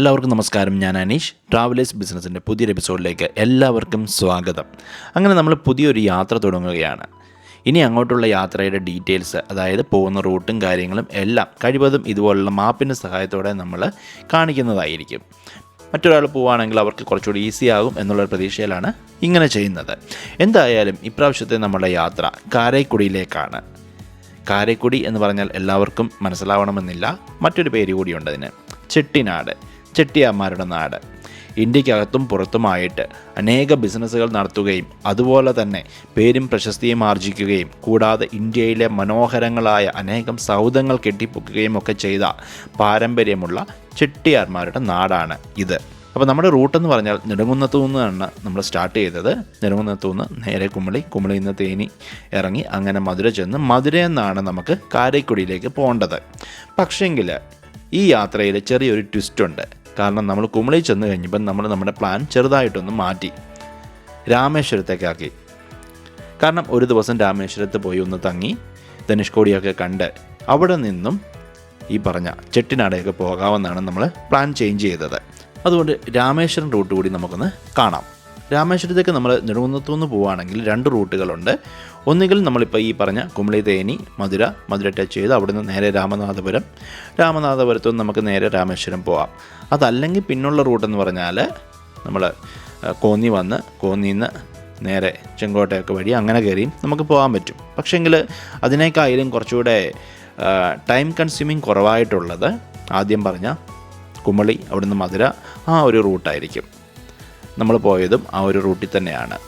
എല്ലാവർക്കും നമസ്കാരം. ഞാൻ അനീഷ്. ട്രാവലേഴ്സ് ബിസിനസ്സിന്റെ പുതിയൊരു എപ്പിസോഡിലേക്ക് എല്ലാവർക്കും സ്വാഗതം. അങ്ങനെ നമ്മൾ പുതിയൊരു യാത്ര തുടങ്ങുകയാണ്. ഇനി അങ്ങോട്ടുള്ള യാത്രയുടെ ഡീറ്റെയിൽസ് അതായത് പോകുന്ന റൂട്ടും കാര്യങ്ങളും എല്ലാം കഴിവതും ഇതുപോലുള്ള മാപ്പിന്റെ സഹായത്തോടെ നമ്മൾ കാണിക്കുന്നതായിരിക്കും. മറ്റൊരാൾ പോവുകയാണെങ്കിൽ അവർക്ക് കുറച്ചുകൂടി ഈസി ആകും എന്നുള്ള പ്രതീക്ഷയിലാണ് ഇങ്ങനെ ചെയ്യുന്നത്. എന്തായാലും ഇപ്രാവശ്യത്തെ നമ്മുടെ യാത്ര കാരൈക്കുടിയിലേക്കാണ്. കാരക്കുടി എന്ന് പറഞ്ഞാൽ എല്ലാവർക്കും മനസ്സിലാവണമെന്നില്ല. മറ്റൊരു പേര് കൂടിയുണ്ട് അതിന്. ചെട്ടിനാട്. ചെട്ടിയാന്മാരുടെ നാട്. ഇന്ത്യക്കകത്തും പുറത്തുമായിട്ട് അനേക ബിസിനസ്സുകൾ നടത്തുകയും അതുപോലെ തന്നെ പേരും പ്രശസ്തിയും ആർജിക്കുകയും കൂടാതെ ഇന്ത്യയിലെ മനോഹരങ്ങളായ അനേകം സൗധങ്ങൾ കെട്ടിപ്പൊക്കുകയും ഒക്കെ ചെയ്ത പാരമ്പര്യമുള്ള ചെട്ടിയാർമാരുടെ നാടാണ് ഇത്. അപ്പോൾ നമ്മുടെ റൂട്ട് എന്ന് പറഞ്ഞാൽ നെടുങ്കുന്നത്തു നിന്നാണ് നമ്മൾ സ്റ്റാർട്ട് ചെയ്തത്. നെടുങ്കുന്നത്തു നിന്ന് നേരെ കുമളി കുമളിയിൽ നിന്ന് തേനി ഇറങ്ങി അങ്ങനെ മധുര ചെന്ന് മധുരയിൽ നിന്നാണ് നമുക്ക് കാരക്കുടിയിലേക്ക് പോകേണ്ടത് പക്ഷേങ്കിൽ ഈ യാത്രയിൽ ചെറിയൊരു ട്വിസ്റ്റ് ഉണ്ട്. കാരണം നമ്മൾ കുമളി ചെന്ന് കഴിഞ്ഞപ്പോൾ നമ്മൾ നമ്മുടെ പ്ലാൻ ചെറുതായിട്ടൊന്ന് മാറ്റി. രാമേശ്വരത്തേക്കാക്കി. കാരണം ഒരു ദിവസം രാമേശ്വരത്ത് പോയി ഒന്ന് തങ്ങി ധനുഷ്കോടിയൊക്കെ കണ്ട് അവിടെ നിന്നും ഈ പറഞ്ഞ ചെട്ടിനാടയൊക്കെ പോകാമെന്നാണ് നമ്മൾ പ്ലാൻ ചേഞ്ച് ചെയ്തത്. അതുകൊണ്ട് രാമേശ്വരം റൂട്ട് കൂടി നമുക്കൊന്ന് കാണാം. രാമേശ്വരത്തേക്ക് നമ്മൾ നെടുകുന്നത്തു നിന്ന് പോവുകയാണെങ്കിൽ രണ്ട് റൂട്ടുകളുണ്ട്. ഒന്നുകിൽ നമ്മളിപ്പോൾ ഈ പറഞ്ഞ കുമളി തേനി മധുര മധുര ടച്ച് ചെയ്ത് അവിടുന്ന് നേരെ രാമനാഥപുരം. രാമനാഥപുരത്തു നിന്ന് നമുക്ക് നേരെ രാമേശ്വരം പോവാം. അതല്ലെങ്കിൽ പിന്നുള്ള റൂട്ടെന്ന് പറഞ്ഞാൽ നമ്മൾ കോന്നി വന്ന് കോന്നിയിൽ നിന്ന് നേരെ ചെങ്കോട്ടയൊക്കെ വഴി അങ്ങനെ കയറിയും നമുക്ക് പോകാൻ പറ്റും. പക്ഷേങ്കിൽ അതിനേക്കായാലും കുറച്ചുകൂടെ ടൈം കൺസ്യൂമിങ് കുറവായിട്ടുള്ളത് ആദ്യം പറഞ്ഞ കുമളി അവിടുന്ന് മധുര ആ ഒരു റൂട്ടായിരിക്കും നമ്മൾ പോയതും ആ ഒരു റൂട്ടിൽ തന്നെയാണ്.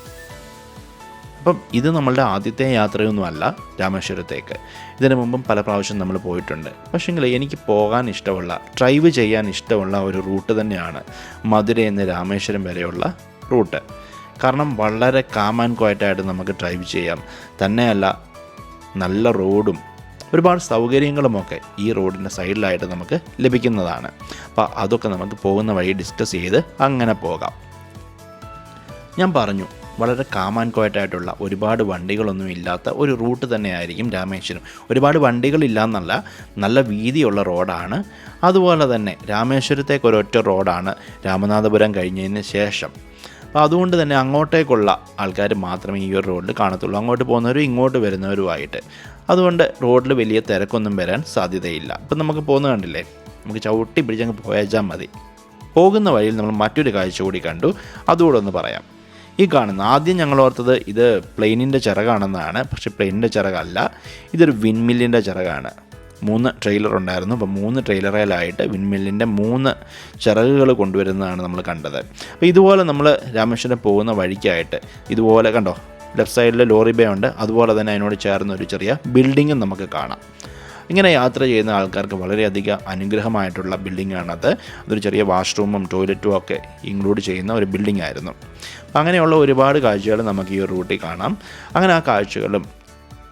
അപ്പം ഇത് നമ്മളുടെ ആദ്യത്തെ യാത്രയൊന്നുമല്ല രാമേശ്വരത്തേക്ക്. ഇതിനു മുമ്പും പല പ്രാവശ്യം നമ്മൾ പോയിട്ടുണ്ട്. പക്ഷേങ്കിൽ എനിക്ക് പോകാൻ ഇഷ്ടമുള്ള ഡ്രൈവ് ചെയ്യാൻ ഇഷ്ടമുള്ള ഒരു റൂട്ട് തന്നെയാണ് മധുര നിന്ന് രാമേശ്വരം വരെയുള്ള റൂട്ട്. കാരണം വളരെ കാം ആൻഡ് ക്വയറ്റായിട്ട് നമുക്ക് ഡ്രൈവ് ചെയ്യാം. തന്നെയല്ല നല്ല റോഡും ഒരുപാട് സൗകര്യങ്ങളുമൊക്കെ ഈ റോഡിന്റെ സൈഡിലായിട്ട് നമുക്ക് ലഭിക്കുന്നതാണ്. അപ്പോൾ അതൊക്കെ നമുക്ക് പോകുന്ന വഴി ഡിസ്കസ് ചെയ്ത് അങ്ങനെ പോകാം. ഞാൻ പറഞ്ഞു വളരെ കാമാൻ ക്വയറ്റായിട്ടുള്ള ഒരുപാട് വണ്ടികളൊന്നും ഇല്ലാത്ത ഒരു റൂട്ട് തന്നെയായിരിക്കും രാമേശ്വരം. ഒരുപാട് വണ്ടികളില്ല എന്നല്ല നല്ല വീതിയുള്ള റോഡാണ് അതുപോലെ തന്നെ രാമേശ്വരത്തേക്ക് ഒരൊറ്റ റോഡാണ് രാമനാഥപുരം കഴിഞ്ഞതിന് ശേഷം. അപ്പോൾ അതുകൊണ്ട് തന്നെ അങ്ങോട്ടേക്കുള്ള ആൾക്കാർ മാത്രമേ ഈ ഒരു റോഡിൽ കാണത്തുള്ളൂ. അങ്ങോട്ട് പോകുന്നവരും ഇങ്ങോട്ട് വരുന്നവരുമായിട്ട്. അതുകൊണ്ട് റോഡിൽ വലിയ തിരക്കൊന്നും വരാൻ സാധ്യതയില്ല. ഇപ്പം നമുക്ക് പോകുന്ന കണ്ടില്ലേ? നമുക്ക് ചവിട്ടി പിടിച്ചങ്ങ് പോയാച്ചാൽ മതി. പോകുന്ന വഴിയിൽ നമ്മൾ മറ്റൊരു കാഴ്ച കൂടി കണ്ടു. അതുകൂടെ ഒന്ന് പറയാം. ഈ കാണുന്ന ആദ്യം ഞങ്ങൾ ഓർത്തത് ഇത് പ്ലെയിനിന്റെ ചിറകാണെന്നാണ് പക്ഷേ പ്ലെയിനിന്റെ ചിറകല്ല ഇതൊരു വിൻമില്ലിന്റെ ചിറകാണ്. മൂന്ന് ട്രെയിലർ ഉണ്ടായിരുന്നു അപ്പോൾ മൂന്ന് ട്രെയിലറിലായിട്ട് വിൻമില്ലിന്റെ മൂന്ന് ചിറകുകൾ കൊണ്ടുവരുന്നതാണ് നമ്മൾ കണ്ടത്. അപ്പോൾ ഇതുപോലെ നമ്മൾ രാമേശ്വരം പോകുന്ന വഴിക്കായിട്ട് ഇതുപോലെ കണ്ടോ ലെഫ്റ്റ് സൈഡിൽ ലോറി ബേ ഉണ്ട് അതുപോലെ തന്നെ അതിനോട് ചേർന്ന ഒരു ചെറിയ ബിൽഡിങ്ങും നമുക്ക് കാണാം. ഇങ്ങനെ യാത്ര ചെയ്യുന്ന ആൾക്കാർക്ക് വളരെയധികം അനുഗ്രഹമായിട്ടുള്ള ബിൽഡിങ്ങാണത്. അതൊരു ചെറിയ വാഷ്റൂമും ടോയ്ലറ്റും ഒക്കെ ഇൻക്ലൂഡ് ചെയ്യുന്ന ഒരു ബിൽഡിംഗ് ആയിരുന്നു അങ്ങനെയുള്ള ഒരുപാട് കാഴ്ചകൾ നമുക്ക് ഈ ഒരു റൂട്ടിൽ കാണാം. അങ്ങനെ ആ കാഴ്ചകളും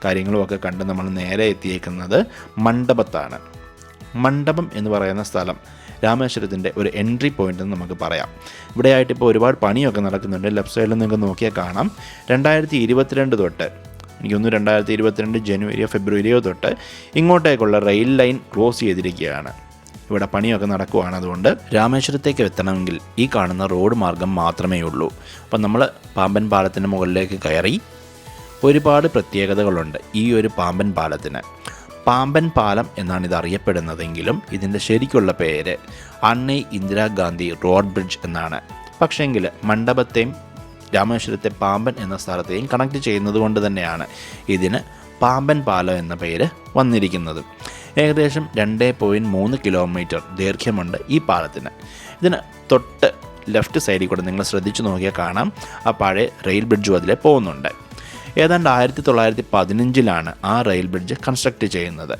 കാര്യങ്ങളും ഒക്കെ കണ്ട് നമ്മൾ നേരെ എത്തിയേക്കുന്നത് മണ്ഡപത്താണ്. മണ്ഡപം എന്ന് പറയുന്ന സ്ഥലം രാമേശ്വരത്തിന്റെ ഒരു എൻട്രി പോയിന്റ് എന്ന് നമുക്ക് പറയാം. ഇവിടെയായിട്ട് ഇപ്പോൾ ഒരുപാട് പണിയൊക്കെ നടക്കുന്നുണ്ട്. ലെഫ്റ്റ് സൈഡിൽ നിങ്ങൾക്ക് നോക്കിയാൽ കാണാം. രണ്ടായിരത്തി ഇരുപത്തിരണ്ട് തൊട്ട് എനിക്കൊന്ന് രണ്ടായിരത്തി ഇരുപത്തിരണ്ട് ജനുവരിയോ ഫെബ്രുവരിയോ തൊട്ട് ഇങ്ങോട്ടേക്കുള്ള റെയിൽ ലൈൻ ക്രോസ് ചെയ്തിരിക്കുകയാണ്. ഇവിടെ പണിയൊക്കെ നടക്കുവാണ് അതുകൊണ്ട് രാമേശ്വരത്തേക്ക് എത്തണമെങ്കിൽ ഈ കാണുന്ന റോഡ് മാർഗം മാത്രമേ ഉള്ളൂ. അപ്പം നമ്മൾ പാമ്പൻ പാലത്തിന് മുകളിലേക്ക് കയറി ഒരുപാട് പ്രത്യേകതകളുണ്ട് ഈ ഒരു പാമ്പൻ പാലത്തിന്. പാമ്പൻ പാലം എന്നാണ് ഇത് അറിയപ്പെടുന്നതെങ്കിലും ഇതിന്റെ ശരിക്കുള്ള പേര് അണ്ണൈ ഇന്ദിരാഗാന്ധി റോഡ് ബ്രിഡ്ജ് എന്നാണ്. പക്ഷേങ്കിൽ മണ്ഡപത്തെയും രാമേശ്വരത്തെ പാമ്പൻ എന്ന സ്ഥലത്തെയും കണക്ട് ചെയ്യുന്നത് കൊണ്ട് തന്നെയാണ് ഇതിന് പാമ്പൻ പാലം എന്ന പേര് വന്നിരിക്കുന്നത്. ഏകദേശം രണ്ട് പോയിന്റ് മൂന്ന് കിലോമീറ്റർ ദൈർഘ്യമുണ്ട് ഈ പാലത്തിന്. ഇതിന് തൊട്ട് ലെഫ്റ്റ് സൈഡിൽ കൂടെ നിങ്ങൾ ശ്രദ്ധിച്ചു നോക്കിയാൽ കാണാം. ആ പഴയ റെയിൽ ബ്രിഡ്ജും അതിലെ പോകുന്നുണ്ട്. ഏതാണ്ട് ആയിരത്തി തൊള്ളായിരത്തി പതിനഞ്ചിലാണ് ആ റെയിൽ ബ്രിഡ്ജ് കൺസ്ട്രക്റ്റ് ചെയ്യുന്നത്.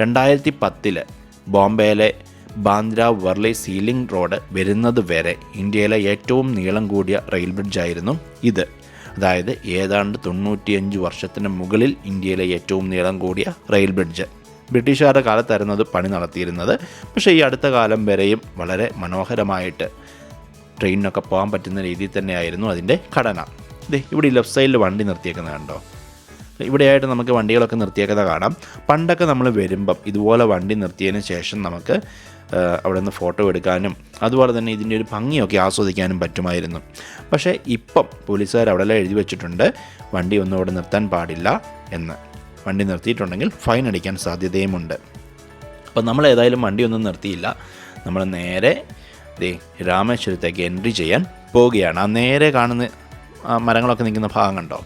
രണ്ടായിരത്തി പത്തിൽ ബോംബെയിലെ ബാന്ദ്ര വർലി സീലിംഗ് റോഡ് വരുന്നത് വരെ ഇന്ത്യയിലെ ഏറ്റവും നീളം കൂടിയ റെയിൽ ബ്രിഡ്ജായിരുന്നു ഇത്. അതായത് ഏതാണ്ട് തൊണ്ണൂറ്റിയഞ്ച് വർഷത്തിന് മുകളിൽ ഇന്ത്യയിലെ ഏറ്റവും നീളം കൂടിയ റെയിൽ ബ്രിഡ്ജ്. ബ്രിട്ടീഷുകാരുടെ കാലത്തായിരുന്നു അത് പണി നടത്തിയിരുന്നത്. പക്ഷേ ഈ അടുത്ത കാലം വരെയും വളരെ മനോഹരമായിട്ട് ട്രെയിനിനൊക്കെ പോകാൻ പറ്റുന്ന രീതിയിൽ തന്നെയായിരുന്നു അതിന്റെ ഘടന. ഇതേ ഇവിടെ ലെഫ്റ്റ് സൈഡിൽ വണ്ടി നിർത്തിയേക്കുന്നത് കണ്ടോ? ഇവിടെയായിട്ട് നമുക്ക് വണ്ടികളൊക്കെ നിർത്തിയേക്കുന്നത് കാണാം. പണ്ടൊക്കെ നമ്മൾ വരുമ്പം ഇതുപോലെ വണ്ടി നിർത്തിയതിന് ശേഷം നമുക്ക് അവിടെ നിന്ന് ഫോട്ടോ എടുക്കാനും അതുപോലെ തന്നെ ഇതിന്റെ ഒരു ഭംഗിയൊക്കെ ആസ്വദിക്കാനും പറ്റുമായിരുന്നു. പക്ഷേ ഇപ്പം പോലീസുകാർ അവിടെ എല്ലാം എഴുതി വെച്ചിട്ടുണ്ട് വണ്ടി ഒന്നും അവിടെ നിർത്താൻ പാടില്ല എന്ന്. വണ്ടി നിർത്തിയിട്ടുണ്ടെങ്കിൽ ഫൈൻ അടിക്കാൻ സാധ്യതയുമുണ്ട്. അപ്പോൾ നമ്മൾ ഏതായാലും വണ്ടി ഒന്നും നിർത്തിയില്ല. നമ്മൾ നേരെ ദേ രാമേശ്വരത്തേക്ക് എൻട്രി ചെയ്യാൻ പോവുകയാണ്. ആ നേരെ കാണുന്ന മരങ്ങളൊക്കെ നിൽക്കുന്ന ഭാഗം കണ്ടോ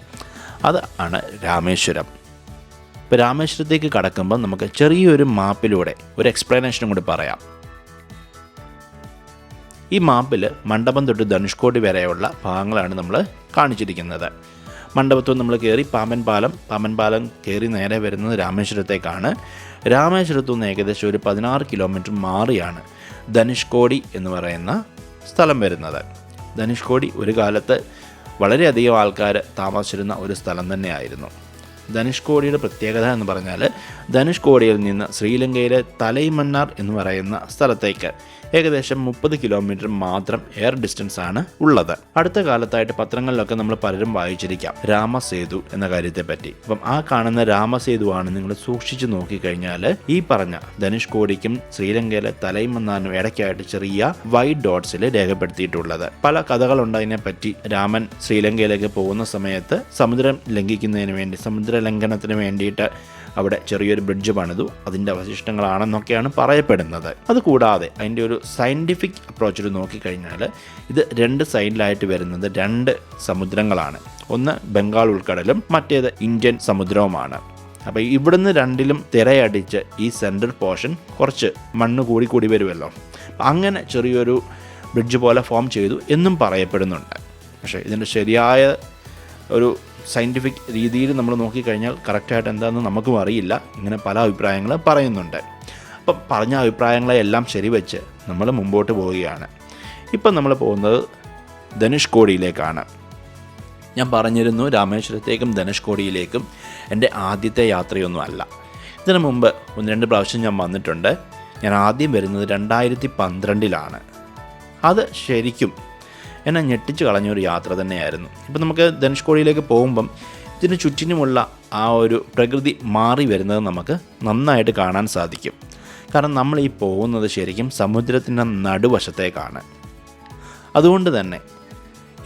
അത് ആണ് രാമേശ്വരം. ഇപ്പോൾ രാമേശ്വരത്തേക്ക് കടക്കുമ്പോൾ നമുക്ക് ചെറിയൊരു മാപ്പിലൂടെ ഒരു എക്സ്പ്ലനേഷനും കൂടി പറയാം. ഈ മാപ്പിൽ മണ്ഡപം തൊട്ട് ധനുഷ്കോടി വരെയുള്ള ഭാഗങ്ങളാണ് നമ്മൾ കാണിച്ചിരിക്കുന്നത്. മണ്ഡപത്തിൽ നമ്മൾ കയറി പാമ്പൻ പാലം പാമ്പൻ പാലം കയറി നേരെ വരുന്നത് രാമേശ്വരത്തേക്കാണ്. രാമേശ്വരത്തു നിന്ന് ഏകദേശം ഒരു പതിനാറ് കിലോമീറ്റർ മാറിയാണ് ധനുഷ്കോടി എന്ന് പറയുന്ന സ്ഥലം വരുന്നത്. ധനുഷ്കോടി ഒരു കാലത്ത് വളരെയധികം ആൾക്കാർ താമസിച്ചിരുന്ന ഒരു സ്ഥലം തന്നെയായിരുന്നു. ധനുഷ്കോടിയുടെ പ്രത്യേകത എന്ന് പറഞ്ഞാൽ ധനുഷ് കോടിയിൽ നിന്ന് ശ്രീലങ്കയിലെ തലൈമന്നാർ എന്ന് പറയുന്ന സ്ഥലത്തേക്ക് ഏകദേശം മുപ്പത് കിലോമീറ്റർ മാത്രം എയർ ഡിസ്റ്റൻസ് ആണ് ഉള്ളത്. അടുത്ത കാലത്തായിട്ട് പത്രങ്ങളിലൊക്കെ നമ്മൾ പലരും വായിച്ചിരിക്കാം രാമസേതു എന്ന കാര്യത്തെപ്പറ്റി. അപ്പം ആ കാണുന്ന രാമസേതു ആണ് നിങ്ങൾ സൂക്ഷിച്ചു നോക്കിക്കഴിഞ്ഞാൽ ഈ പറഞ്ഞ ധനുഷ് കോടിക്കും ശ്രീലങ്കയിലെ തലൈമന്നാറിനും ഇടയ്ക്കായിട്ട് ചെറിയ വൈറ്റ് ഡോട്ട്സിൽ രേഖപ്പെടുത്തിയിട്ടുള്ളത്. പല കഥകളുണ്ട് അതിനെപ്പറ്റി. രാമൻ ശ്രീലങ്കയിലേക്ക് പോകുന്ന സമയത്ത് സമുദ്രം ലംഘിക്കുന്നതിന് വേണ്ടി സമുദ്ര ലംഘനത്തിന് വേണ്ടിയിട്ട് അവിടെ ചെറിയൊരു ബ്രിഡ്ജ് പണിതു. അതിന്റെ അവശിഷ്ടങ്ങളാണെന്നൊക്കെയാണ് പറയപ്പെടുന്നത്. അതുകൂടാതെ അതിന്റെ ഒരു സയന്റിഫിക് അപ്രോച്ചിൽ നോക്കിക്കഴിഞ്ഞാൽ ഇത് രണ്ട് സൈഡിലായിട്ട് വരുന്നത് രണ്ട് സമുദ്രങ്ങളാണ്. ഒന്ന് ബംഗാൾ ഉൾക്കടലും മറ്റേത് ഇന്ത്യൻ സമുദ്രവുമാണ്. അപ്പോൾ ഇവിടുന്ന് രണ്ടിലും തിരയടിച്ച് ഈ സെൻട്രൽ പോർഷൻ കുറച്ച് മണ്ണ് കൂടി കൂടി വരുമല്ലോ അങ്ങനെ ചെറിയൊരു ബ്രിഡ്ജ് പോലെ ഫോം ചെയ്തു എന്നും പറയപ്പെടുന്നുണ്ട്. പക്ഷേ ഇതിന്റെ ശരിയായ ഒരു സയന്റിഫിക് രീതിയിൽ നമ്മൾ നോക്കിക്കഴിഞ്ഞാൽ കറക്റ്റായിട്ട് എന്താണെന്ന് നമുക്കും അറിയില്ല. ഇങ്ങനെ പല അഭിപ്രായങ്ങൾ പറയുന്നുണ്ട്. അപ്പം പറഞ്ഞ അഭിപ്രായങ്ങളെ എല്ലാം ശരിവെച്ച് നമ്മൾ മുമ്പോട്ട് പോവുകയാണ്. ഇപ്പം നമ്മൾ പോകുന്നത് ധനുഷ്കോടിയിലേക്കാണ് ഞാൻ പറഞ്ഞിരുന്നു രാമേശ്വരത്തേക്കും ധനുഷ്കോടിയിലേക്കും എന്റെ ആദ്യത്തെ യാത്രയൊന്നും അല്ല. ഇതിനു മുമ്പ് ഒന്ന് രണ്ട് പ്രാവശ്യം ഞാൻ വന്നിട്ടുണ്ട്. ഞാൻ ആദ്യം വരുന്നത് രണ്ടായിരത്തി പന്ത്രണ്ടിലാണ്. അത് ശരിക്കും എന്നെ ഞെട്ടിച്ച് കളഞ്ഞൊരു യാത്ര തന്നെയായിരുന്നു. ഇപ്പം നമുക്ക് ധനുഷ്കോടിയിലേക്ക് പോകുമ്പം ഇതിന് ചുറ്റിനുമുള്ള ആ ഒരു പ്രകൃതി മാറി വരുന്നത് നമുക്ക് നന്നായിട്ട് കാണാൻ സാധിക്കും. കാരണം നമ്മൾ ഈ പോകുന്നത് ശരിക്കും സമുദ്രത്തിന്റെ നടുവശത്തേക്കാണ്. അതുകൊണ്ട് തന്നെ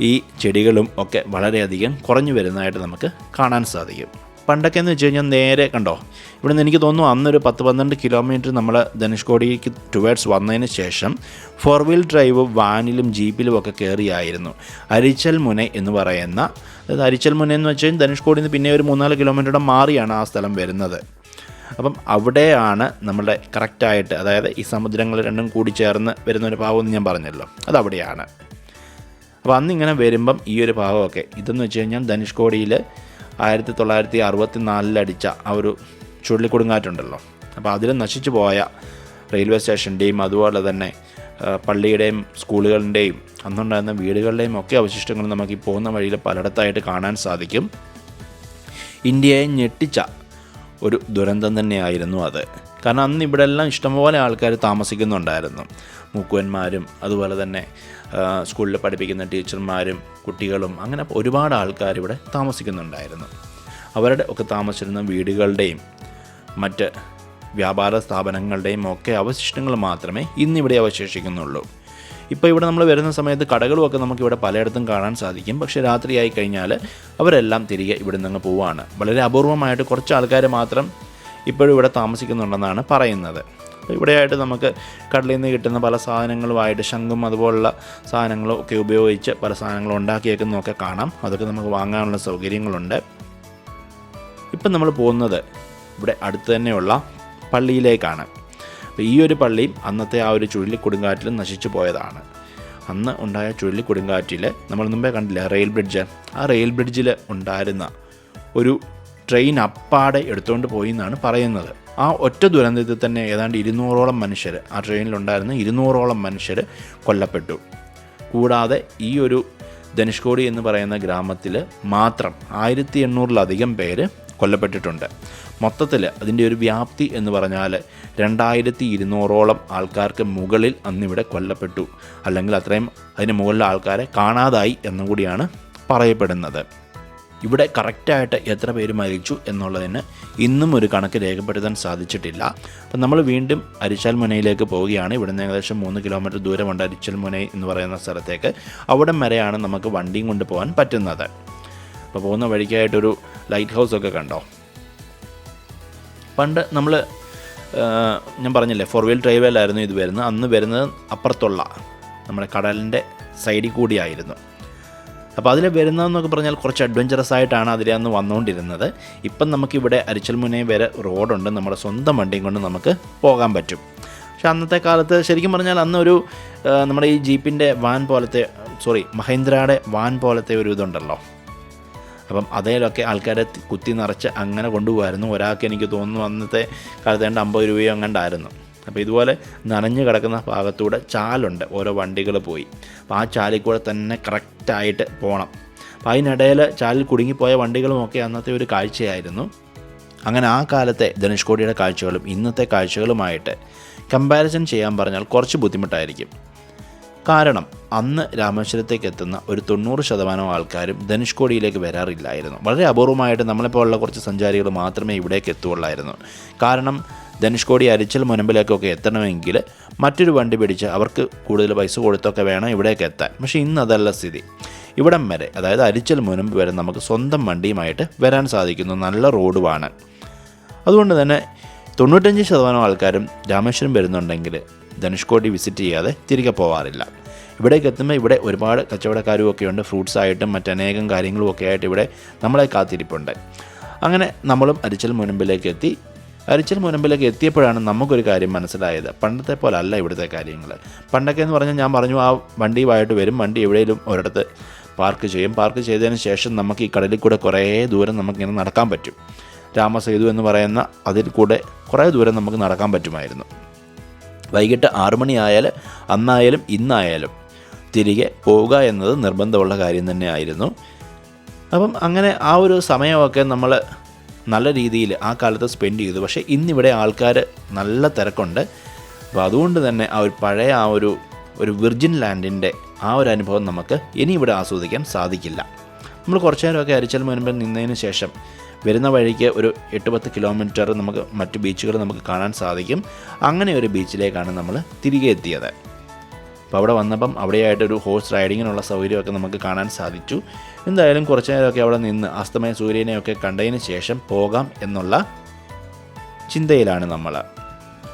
ഈ ചെടികളും ഒക്കെ വളരെയധികം കുറഞ്ഞു വരുന്നതായിട്ട് നമുക്ക് കാണാൻ സാധിക്കും. പണ്ടൊക്കെ എന്ന് വെച്ച് കഴിഞ്ഞാൽ നേരെ കണ്ടോ? ഇവിടെ നിന്ന് എനിക്ക് തോന്നുന്നു അന്നൊരു പത്ത് പന്ത്രണ്ട് കിലോമീറ്റർ നമ്മൾ ധനുഷ്കോടിക്ക് ടുവേഡ്സ് വന്നതിന് ശേഷം ഫോർ വീൽ ഡ്രൈവ് വാനിലും ജീപ്പിലും ഒക്കെ കയറിയായിരുന്നു അരിച്ചൽ മുന എന്ന് പറയുന്ന അതായത് അരിച്ചൽ മുന എന്ന് വെച്ച് കഴിഞ്ഞാൽ ധനുഷ്കോടിയിൽ നിന്ന് പിന്നെ ഒരു മൂന്നാൽ കിലോമീറ്ററുടെ മാറിയാണ് ആ സ്ഥലം വരുന്നത്. അപ്പം അവിടെയാണ് നമ്മുടെ കറക്റ്റായിട്ട് അതായത് ഈ സമുദ്രങ്ങൾ രണ്ടും കൂടി ചേർന്ന് വരുന്ന ഒരു ഭാഗം എന്ന് ഞാൻ പറഞ്ഞല്ലോ. അതവിടെയാണ് അപ്പോൾ അന്നിങ്ങനെ വരുമ്പം ഈ ഒരു ഭാഗമൊക്കെ ഇതെന്ന് വെച്ച് കഴിഞ്ഞാൽ ധനുഷ്കോടിയിൽ ആയിരത്തി തൊള്ളായിരത്തി അറുപത്തി നാലിലടിച്ച ആ ഒരു ചുഴലിക്കൊടുങ്കാറ്റുണ്ടല്ലോ. അപ്പോൾ അതിൽ നശിച്ചു പോയ റെയിൽവേ സ്റ്റേഷന്റെയും അതുപോലെ തന്നെ പള്ളിയുടെയും സ്കൂളുകളുടെയും അന്നുണ്ടായിരുന്ന വീടുകളുടെയും ഒക്കെ അവശിഷ്ടങ്ങൾ നമുക്ക് ഈ പോകുന്ന വഴിയിൽ പലയിടത്തായിട്ട് കാണാൻ സാധിക്കും. ഇന്ത്യയെ ഞെട്ടിച്ച ഒരു ദുരന്തം തന്നെയായിരുന്നു അത്. കാരണം അന്ന് ഇവിടെ എല്ലാം ഇഷ്ടംപോലെ ആൾക്കാർ താമസിക്കുന്നുണ്ടായിരുന്നു. മൂക്കുവന്മാരും അതുപോലെ തന്നെ സ്കൂളിൽ പഠിപ്പിക്കുന്ന ടീച്ചർമാരും കുട്ടികളും അങ്ങനെ ഒരുപാട് ആൾക്കാർ ഇവിടെ താമസിക്കുന്നുണ്ടായിരുന്നു. അവരുടെ ഒക്കെ താമസിച്ചിരുന്ന വീടുകളുടെയും മറ്റ് വ്യാപാര സ്ഥാപനങ്ങളുടെയും ഒക്കെ അവശിഷ്ടങ്ങൾ മാത്രമേ ഇന്നിവിടെ അവശേഷിക്കുന്നുള്ളൂ. ഇപ്പോൾ ഇവിടെ നമ്മൾ വരുന്ന സമയത്ത് കടകളുമൊക്കെ നമുക്കിവിടെ പലയിടത്തും കാണാൻ സാധിക്കും. പക്ഷേ രാത്രിയായി കഴിഞ്ഞാൽ അവരെല്ലാം തിരികെ ഇവിടെ നിന്ന് പോവുകയാണ് വളരെ അപൂർവമായിട്ട് കുറച്ച് ആൾക്കാർ മാത്രം ഇപ്പോഴും ഇവിടെ താമസിക്കുന്നുണ്ടെന്നാണ് പറയുന്നത്. ഇവിടെയായിട്ട് നമുക്ക് കടലിൽ നിന്ന് കിട്ടുന്ന പല സാധനങ്ങളുമായിട്ട് ശംഖും അതുപോലുള്ള സാധനങ്ങളും ഒക്കെ ഉപയോഗിച്ച് പല സാധനങ്ങളും ഉണ്ടാക്കിയേക്കുന്നതൊക്കെ കാണാം. അതൊക്കെ നമുക്ക് വാങ്ങാനുള്ള സൗകര്യങ്ങളുണ്ട്. ഇപ്പം നമ്മൾ പോകുന്നത് ഇവിടെ അടുത്ത് തന്നെയുള്ള പള്ളിയിലേക്കാണ്. അപ്പോൾ ഈ ഒരു പള്ളിയും അന്നത്തെ ആ ഒരു ചുഴലിക്കൊടുങ്കാറ്റിൽ നശിച്ചു പോയതാണ്. അന്ന് ഉണ്ടായ ചുഴലിക്കൊടുങ്കാറ്റിൽ നമ്മൾ മുമ്പേ കണ്ടില്ല റെയിൽ ബ്രിഡ്ജ്? ആ റെയിൽ ബ്രിഡ്ജിൽ ഉണ്ടായിരുന്ന ഒരു ട്രെയിൻ അപ്പാടെ എടുത്തുകൊണ്ട് പോയി എന്നാണ് പറയുന്നത്. ആ ഒറ്റ ദുരന്തത്തിൽ തന്നെ ഏതാണ്ട് ഇരുന്നൂറോളം മനുഷ്യർ ആ ട്രെയിനിലുണ്ടായിരുന്ന ഇരുന്നൂറോളം മനുഷ്യർ കൊല്ലപ്പെട്ടു. കൂടാതെ ഈ ഒരു ധനുഷ്കോടി എന്ന് പറയുന്ന ഗ്രാമത്തിൽ മാത്രം ആയിരത്തി എണ്ണൂറിലധികം പേര് കൊല്ലപ്പെട്ടിട്ടുണ്ട്. മൊത്തത്തിൽ അതിന്റെ ഒരു വ്യാപ്തി എന്ന് പറഞ്ഞാൽ രണ്ടായിരത്തി ഇരുന്നൂറോളം ആൾക്കാർക്ക് മുകളിൽ അന്നിവിടെ കൊല്ലപ്പെട്ടു. അല്ലെങ്കിൽ അത്രയും അതിന് മുകളിലെ ആൾക്കാരെ കാണാതായി എന്നും കൂടിയാണ് പറയപ്പെടുന്നത്. ഇവിടെ കറക്റ്റായിട്ട് എത്ര പേര് മരിച്ചു എന്നുള്ളതിന് ഇന്നും ഒരു കണക്ക് രേഖപ്പെടുത്താൻ സാധിച്ചിട്ടില്ല. അപ്പം നമ്മൾ വീണ്ടും അരിച്ചാൽ മുനയിലേക്ക് പോവുകയാണ്. ഇവിടുന്ന് ഏകദേശം മൂന്ന് കിലോമീറ്റർ ദൂരമുണ്ട് അരിച്ചാൽ മുനൈ എന്ന് പറയുന്ന സ്ഥലത്തേക്ക്. അവിടം വരെയാണ് നമുക്ക് വണ്ടിയും കൊണ്ട് പോകാൻ പറ്റുന്നത്. അപ്പോൾ പോകുന്ന വഴിക്കായിട്ടൊരു ലൈറ്റ് ഹൗസ് ഒക്കെ കണ്ടോ? പണ്ട് നമ്മൾ ഞാൻ പറഞ്ഞില്ലേ ഫോർ വീൽ ഡ്രൈവേലായിരുന്നു ഇത് വരുന്നത്. അന്ന് വരുന്നത് അപ്പുറത്തുള്ള നമ്മുടെ കടലിന്റെ സൈഡിൽ കൂടിയായിരുന്നു അപ്പോൾ അതിൽ വരുന്നതെന്നൊക്കെ പറഞ്ഞാൽ കുറച്ച് അഡ്വഞ്ചറസ് ആയിട്ടാണ് അതിലെ അന്ന് വന്നുകൊണ്ടിരുന്നത്. ഇപ്പം നമുക്കിവിടെ അരിച്ചൽമുനൈ വരെ റോഡുണ്ട്. നമ്മുടെ സ്വന്തം വണ്ടിയും കൊണ്ട് നമുക്ക് പോകാൻ പറ്റും. പക്ഷെ അന്നത്തെ കാലത്ത് ശരിക്കും പറഞ്ഞാൽ അന്നൊരു നമ്മുടെ ഈ ജീപ്പിന്റെ വാൻ പോലത്തെ സോറി മഹേന്ദ്രയുടെ വാൻ പോലത്തെ ഒരു ഇതുണ്ടല്ലോ. അപ്പം അതേലൊക്കെ ആൾക്കാരെ കുത്തി നിറച്ച് അങ്ങനെ കൊണ്ടുപോകായിരുന്നു ഒരാൾക്ക് എനിക്ക് തോന്നുന്നു അന്നത്തെ കാലത്ത് രണ്ട് അമ്പത് രൂപയോ അങ്ങണ്ടായിരുന്നു. അപ്പോൾ ഇതുപോലെ നനഞ്ഞു കിടക്കുന്ന ഭാഗത്തൂടെ ചാലുണ്ട്. ഓരോ വണ്ടികൾ പോയി. അപ്പോൾ ആ ചാലിൽ കൂടെ തന്നെ കറക്റ്റായിട്ട് പോകണം അപ്പോൾ അതിനിടയിൽ ചാലിൽ കുടുങ്ങിപ്പോയ വണ്ടികളുമൊക്കെ അന്നത്തെ ഒരു കാഴ്ചയായിരുന്നു. അങ്ങനെ ആ കാലത്തെ ധനുഷ്കോടിയുടെ കാഴ്ചകളും ഇന്നത്തെ കാഴ്ചകളുമായിട്ട് കമ്പാരിസൺ ചെയ്യാൻ പറഞ്ഞാൽ കുറച്ച് ബുദ്ധിമുട്ടായിരിക്കും. കാരണം അന്ന് രാമേശ്വരത്തേക്ക് എത്തുന്ന ഒരു തൊണ്ണൂറ് ശതമാനം ആൾക്കാരും ധനുഷ്കോടിയിലേക്ക് വരാറില്ലായിരുന്നു. വളരെ അപൂർവമായിട്ട് നമ്മളെപ്പോലുള്ള കുറച്ച് സഞ്ചാരികൾ മാത്രമേ ഇവിടേക്ക് എത്തുകയുള്ളായിരുന്നു. കാരണം ധനുഷ്കോടി അരിച്ചൽ മുനമ്പിലേക്കൊക്കെ എത്തണമെങ്കിൽ മറ്റൊരു വണ്ടി പിടിച്ച് അവർക്ക് കൂടുതൽ പൈസ കൊടുത്തൊക്കെ വേണം ഇവിടേക്ക് എത്താൻ. പക്ഷേ ഇന്ന് അതല്ല സ്ഥിതി. ഇവിടം വരെ അതായത് അരിച്ചൽ മുനമ്പ് വരെ നമുക്ക് സ്വന്തം വണ്ടിയുമായിട്ട് വരാൻ സാധിക്കുന്നു. നല്ല റോഡുമാണ്. അതുകൊണ്ട് തന്നെ തൊണ്ണൂറ്റഞ്ച് ശതമാനം ആൾക്കാരും രാമേശ്വരം വരുന്നുണ്ടെങ്കിൽ ധനുഷ്കോടി വിസിറ്റ് ചെയ്യാതെ തിരികെ പോവാറില്ല. ഇവിടേക്ക് എത്തുമ്പോൾ ഇവിടെ ഒരുപാട് കച്ചവടക്കാരും ഒക്കെ ഉണ്ട്. ഫ്രൂട്ട്സ് ആയിട്ടും മറ്റനേകം കാര്യങ്ങളും ഒക്കെ ആയിട്ട് ഇവിടെ നമ്മളെ കാത്തിരിപ്പുണ്ട്. അങ്ങനെ നമ്മളും അരിച്ചൽ മുനമ്പിലേക്ക് എത്തി. അരിച്ചൽ മുനമ്പിലേക്ക് എത്തിയപ്പോഴാണ് നമുക്കൊരു കാര്യം മനസ്സിലായത്. പണ്ടത്തെ പോലെ അല്ല ഇവിടുത്തെ കാര്യങ്ങൾ. പണ്ടൊക്കെ എന്ന് പറഞ്ഞാൽ ഞാൻ പറഞ്ഞു ആ വണ്ടിയുമായിട്ട് വരും വണ്ടി എവിടെയെങ്കിലും ഒരിടത്ത് പാർക്ക് ചെയ്യും. പാർക്ക് ചെയ്തതിന് ശേഷം നമുക്ക് ഈ കടലിൽ കൂടെ കുറേ ദൂരം നമുക്കിങ്ങനെ നടക്കാൻ പറ്റും. രാമസേതു എന്ന് പറയുന്ന അതിൽ കൂടെ കുറേ ദൂരം നമുക്ക് നടക്കാൻ പറ്റുമായിരുന്നു. വൈകിട്ട് ആറു മണിയായാൽ അന്നായാലും ഇന്നായാലും തിരികെ പോവുക എന്നത് നിർബന്ധമുള്ള കാര്യം തന്നെയായിരുന്നു. അപ്പം അങ്ങനെ ആ ഒരു സമയമൊക്കെ നമ്മൾ നല്ല രീതിയിൽ ആ കാലത്ത് സ്പെൻഡ് ചെയ്തു. പക്ഷേ ഇന്നിവിടെ ആൾക്കാർ നല്ല തിരക്കുണ്ട്. അപ്പോൾ അതുകൊണ്ട് തന്നെ ആ ഒരു പഴയ ആ ഒരു ഒരു വിർജിൻ ലാൻഡിന്റെ ആ ഒരു അനുഭവം നമുക്ക് ഇനി ഇവിടെ ആസ്വദിക്കാൻ സാധിക്കില്ല. നമ്മൾ കുറച്ച് നേരമൊക്കെ അരിച്ചൽ മുൻപിൽ നിന്നതിന് ശേഷം വരുന്ന വഴിക്ക് ഒരു എട്ട് പത്ത് കിലോമീറ്റർ നമുക്ക് മറ്റ് ബീച്ചുകൾ നമുക്ക് കാണാൻ സാധിക്കും. അങ്ങനെ ഒരു ബീച്ചിലേക്കാണ് നമ്മൾ തിരികെ എത്തിയത്. അപ്പോൾ അവിടെ വന്നപ്പം അവിടെയായിട്ടൊരു ഹോഴ്സ് റൈഡിങ്ങിനുള്ള സൗകര്യമൊക്കെ നമുക്ക് കാണാൻ സാധിച്ചു. എന്തായാലും കുറച്ച് നേരമൊക്കെ അവിടെ നിന്ന് അസ്തമയ സൂര്യനെയൊക്കെ കണ്ടതിന് ശേഷം പോകാം എന്നുള്ള ചിന്തയിലാണ് നമ്മൾ.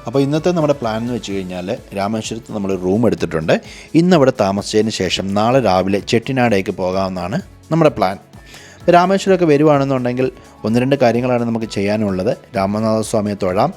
അപ്പോൾ ഇന്നത്തെ നമ്മുടെ പ്ലാൻ എന്ന് വെച്ച് കഴിഞ്ഞാൽ രാമേശ്വരത്ത് നമ്മൾ റൂം എടുത്തിട്ടുണ്ട്. ഇന്ന് അവിടെ താമസിച്ചതിന് ശേഷം നാളെ രാവിലെ ചെട്ടിനാടേക്ക് പോകാമെന്നാണ് നമ്മുടെ പ്ലാൻ രാമേശ്വരമൊക്കെ വരുവാണെന്നുണ്ടെങ്കിൽ ഒന്ന് രണ്ട് കാര്യങ്ങളാണ് നമുക്ക് ചെയ്യാനുള്ളത്. രാമനാഥസ്വാമിയെ തൊഴാം.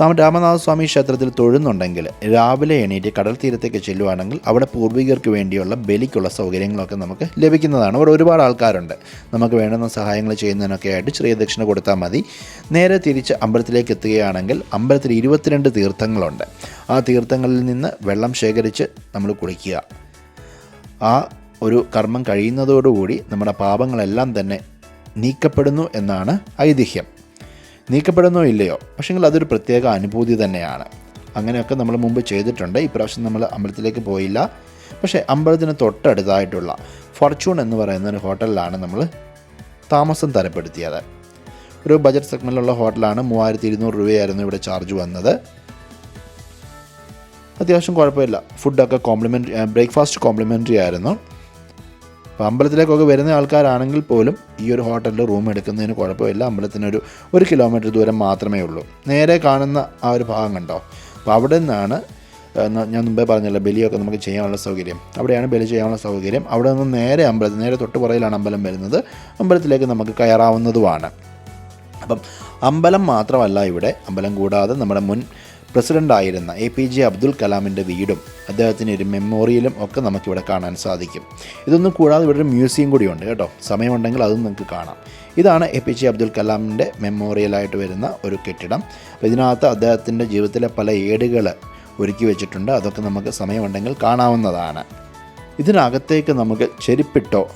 നാം രാമനാഥസ്വാമി ക്ഷേത്രത്തിൽ തൊഴുന്നുണ്ടെങ്കിൽ രാവിലെ എണീറ്റ് കടൽ തീരത്തേക്ക് ചെല്ലുവാണെങ്കിൽ അവിടെ പൂർവികർക്ക് വേണ്ടിയുള്ള ബലിക്കുള്ള സൗകര്യങ്ങളൊക്കെ നമുക്ക് ലഭിക്കുന്നതാണ്. അവിടെ ഒരുപാട് ആൾക്കാരുണ്ട്. നമുക്ക് വേണ്ടുന്ന സഹായങ്ങൾ ചെയ്യുന്നതിനൊക്കെ ആയിട്ട് ചെറിയ ദക്ഷിണ കൊടുത്താൽ മതി. നേരെ തിരിച്ച് അമ്പലത്തിലേക്ക് എത്തുകയാണെങ്കിൽ അമ്പലത്തിൽ ഇരുപത്തിരണ്ട് തീർത്ഥങ്ങളുണ്ട്. ആ തീർത്ഥങ്ങളിൽ നിന്ന് വെള്ളം ശേഖരിച്ച് നമ്മൾ കുളിക്കുക. ആ ഒരു കർമ്മം കഴിയുന്നതോടുകൂടി നമ്മുടെ പാപങ്ങളെല്ലാം തന്നെ നീക്കപ്പെടുന്നു എന്നാണ് ഐതിഹ്യം. നീക്കപ്പെടുന്നോ ഇല്ലയോ? പക്ഷേങ്കിൽ അതൊരു പ്രത്യേക അനുഭൂതി തന്നെയാണ്. അങ്ങനെയൊക്കെ നമ്മൾ മുമ്പ് ചെയ്തിട്ടുണ്ട്. ഇപ്രാവശ്യം നമ്മൾ അമ്പലത്തിലേക്ക് പോയില്ല. പക്ഷേ അമ്പലത്തിന് തൊട്ടടുത്തായിട്ടുള്ള ഫോർച്യൂൺ എന്ന് പറയുന്ന ഒരു ഹോട്ടലിലാണ് നമ്മൾ താമസം തരപ്പെടുത്തിയത്. ഒരു ബജറ്റ് സെഗ്മെന്റിലുള്ള ഹോട്ടലാണ് മൂവായിരത്തി ഇരുന്നൂറ് രൂപയായിരുന്നു ഇവിടെ ചാർജ് വന്നത്. അത്യാവശ്യം കുഴപ്പമില്ല. ഫുഡൊക്കെ കോംപ്ലിമെന്ററി ബ്രേക്ക്ഫാസ്റ്റ് കോംപ്ലിമെന്ററി ആയിരുന്നു. അപ്പോൾ അമ്പലത്തിലേക്കൊക്കെ വരുന്ന ആൾക്കാരാണെങ്കിൽ പോലും ഈ ഒരു ഹോട്ടലിൽ റൂം എടുക്കുന്നതിന് കുഴപ്പമില്ല. അമ്പലത്തിനൊരു ഒരു കിലോമീറ്റർ ദൂരം മാത്രമേ ഉള്ളൂ. നേരെ കാണുന്ന ആ ഒരു ഭാഗം കണ്ടോ? അപ്പോൾ അവിടെ നിന്നാണ് ഞാൻ മുമ്പേ പറഞ്ഞല്ലോ ബലിയൊക്കെ നമുക്ക് ചെയ്യാനുള്ള സൗകര്യം. അവിടെയാണ് ബലി ചെയ്യാനുള്ള സൗകര്യം. അവിടെ നിന്ന് നേരെ അമ്പലത്തിൽ നേരെ തൊട്ട് പുറയിലാണ് അമ്പലം വരുന്നത്. അമ്പലത്തിലേക്ക് നമുക്ക് കയറാവുന്നതുമാണ്. അപ്പം അമ്പലം മാത്രമല്ല ഇവിടെ അമ്പലം കൂടാതെ നമ്മുടെ മുൻ പ്രസിഡന്റ് ആയിരുന്ന എ പി ജെ അബ്ദുൽ കലാമിന്റെ വീടും അദ്ദേഹത്തിന് ഒരു മെമ്മോറിയലും ഒക്കെ നമുക്കിവിടെ കാണാൻ സാധിക്കും. ഇതൊന്നും കൂടാതെ ഇവിടെ ഒരു മ്യൂസിയം കൂടിയുണ്ട് കേട്ടോ. സമയമുണ്ടെങ്കിൽ അതും നിങ്ങൾക്ക് കാണാം. ഇതാണ് എ പി ജെ അബ്ദുൽ കലാമിന്റെ മെമ്മോറിയലായിട്ട് വരുന്ന ഒരു കെട്ടിടം. അപ്പോൾ ഇതിനകത്ത് അദ്ദേഹത്തിന്റെ ജീവിതത്തിലെ പല ഏടുകൾ ഒരുക്കി വെച്ചിട്ടുണ്ട്. അതൊക്കെ നമുക്ക് സമയമുണ്ടെങ്കിൽ കാണാവുന്നതാണ്. ഇതിനകത്തേക്ക് നമുക്ക് ചെരുപ്പിട്ടോ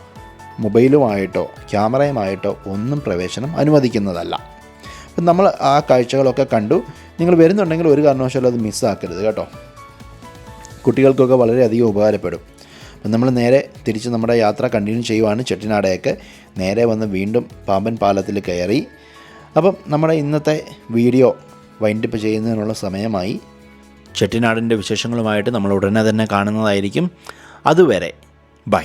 മൊബൈലുമായിട്ടോ ക്യാമറയുമായിട്ടോ ഒന്നും പ്രവേശനം അനുവദിക്കുന്നതല്ല. അപ്പം നമ്മൾ ആ കാഴ്ചകളൊക്കെ കണ്ടു. നിങ്ങൾ വരുന്നുണ്ടെങ്കിൽ ഒരു കാരണവശാലും അത് മിസ്സാക്കരുത് കേട്ടോ. കുട്ടികൾക്കൊക്കെ വളരെയധികം ഉപകാരപ്പെടും. അപ്പം നമ്മൾ നേരെ തിരിച്ച് നമ്മുടെ യാത്ര കണ്ടിന്യൂ ചെയ്യുവാണ് ചെട്ടിനാടയൊക്കെ. നേരെ വന്ന് വീണ്ടും പാമ്പൻ പാലത്തിൽ കയറി. അപ്പം നമ്മുടെ ഇന്നത്തെ വീഡിയോ വൈൻഡപ്പ് ചെയ്യുന്നതിനുള്ള സമയമായി. ചെട്ടിനാടിന്റെ വിശേഷങ്ങളുമായിട്ട് നമ്മൾ ഉടനെ തന്നെ കാണുന്നതായിരിക്കും. അതുവരെ ബൈ